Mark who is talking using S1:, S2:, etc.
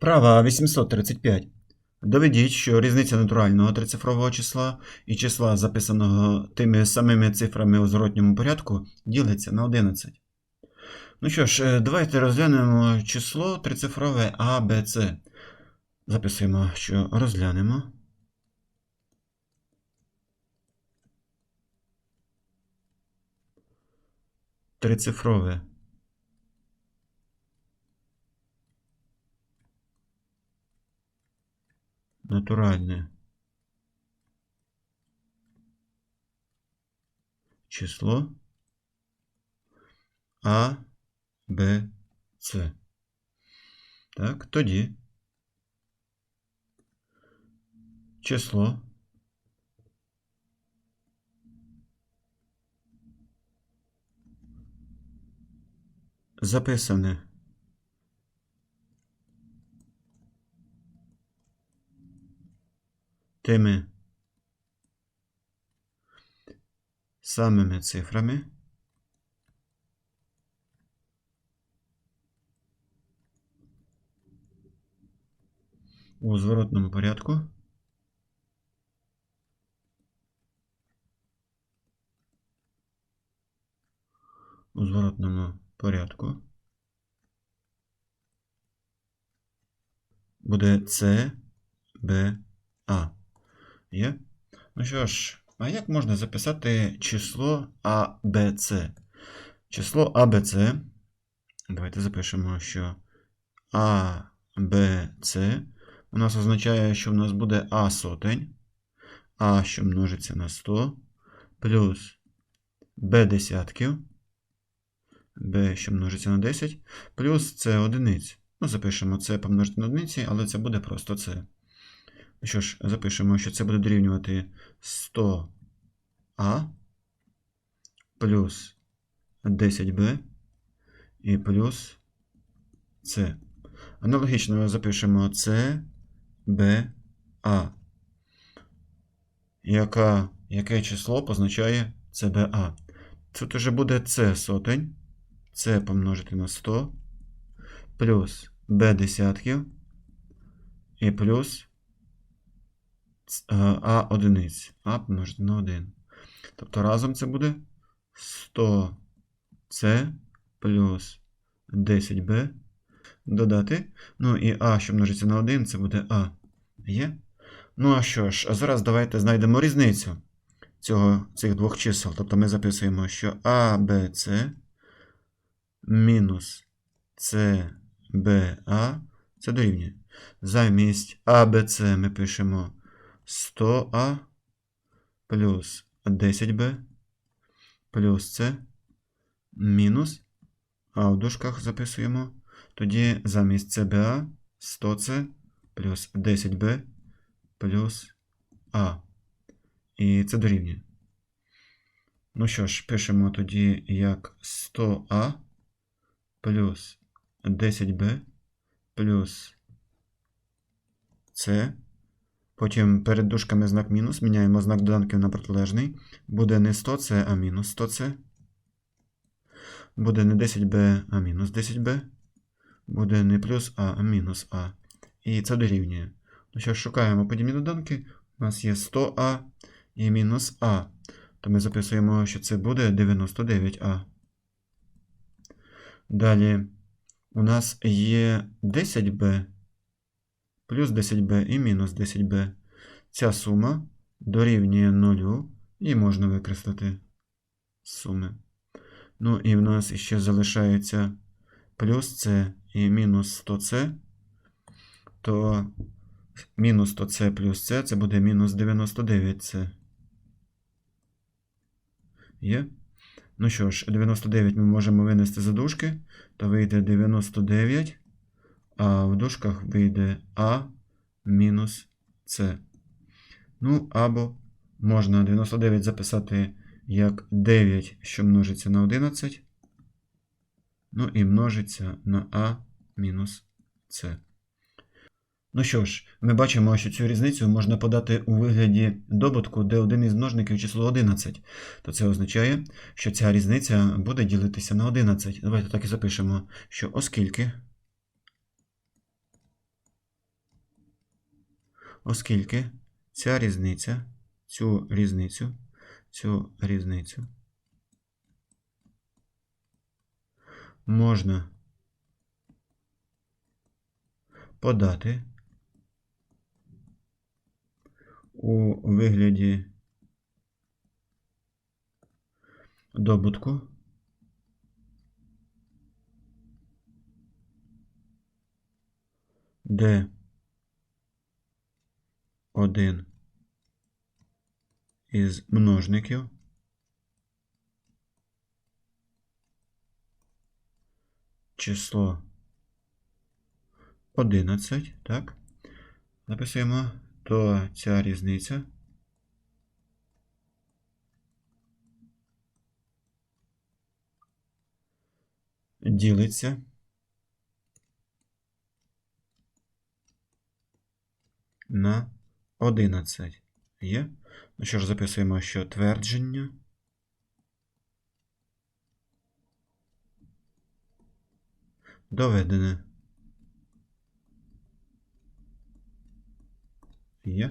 S1: Вправа 835. Доведіть, що різниця натурального трицифрового числа і числа, записаного тими самими цифрами у зворотньому порядку, ділиться на 11. Ну що ж, е, давайте розглянемо число трицифрове А, Б, С. Записуємо, що розглянемо. Трицифрове. Натуральне. Число А, Б, С. Так, тоді число записане тими самими цифрами. У зворотному порядку. У зворотному порядку. Буде С, Б, А. Є? Ну що ж, а як можна записати число С? Число С. Давайте запишемо, що А, Б, С у нас означає, що в нас буде А сотень, А, що множиться на 100, плюс Б десятків, Б, що множиться на 10, плюс С одиниць. Ну, запишемо С помножити на одиниці, але це буде просто С. Що ж, запишемо, що це буде дорівнювати 100А плюс 10Б і плюс С. Аналогічно запишемо С, Б, А. Яка, яке число позначає ЦБА? Тут уже буде С сотень. С помножити на 100, плюс Б десятків і плюс А одиниць. А помножити на 1. Тобто разом це буде 100С плюс 10Б додати. Ну і А, що множиться на 1, це буде А. Є? Ну а що ж, а зараз давайте знайдемо різницю цього, цих двох чисел. Тобто ми записуємо, що А, Б, С мінус С, Б, А це дорівнює. Замість А, Б, С ми пишемо 100А плюс 10Б плюс С мінус. А в дужках записуємо. Тоді замість ЦБА 100С плюс 10Б плюс А. І це дорівнює. Ну що ж, пишемо тоді як 100А плюс 10Б плюс С. Потім перед дужками знак мінус. Міняємо знак доданків на протилежний. Буде не 100С, а мінус 100С. Буде не 10Б, а мінус 10Б. Буде не плюс А, а мінус А. І це дорівнює. Ну що шукаємо подібні доданки. У нас є 100А і мінус А. То ми записуємо, що це буде 99А. Далі у нас є 10b плюс 10b і мінус 10b. Ця сума дорівнює 0 і можна викреслити суми. Ну і в нас ще залишається плюс c і мінус 100c, то мінус 100c плюс c це буде мінус 99c. Є? Ну що ж, 99 ми можемо винести за дужки, то вийде 99, а в дужках вийде А мінус С. Ну, або можна 99 записати як 9, що множиться на 11. Ну і множиться на А мінус С. Ну що ж, ми бачимо, що цю різницю можна подати у вигляді добутку, де один із множників число 11. То це означає, що ця різниця буде ділитися на 11. Давайте так і запишемо, що оскільки Оскільки ця різниця, цю різницю, цю різницю можна подати у вигляді добутку де один із множників число 11, так? Записуємо, то ця різниця ділиться на 11. Є? Ну що ж, записуємо, що твердження доведене. Є?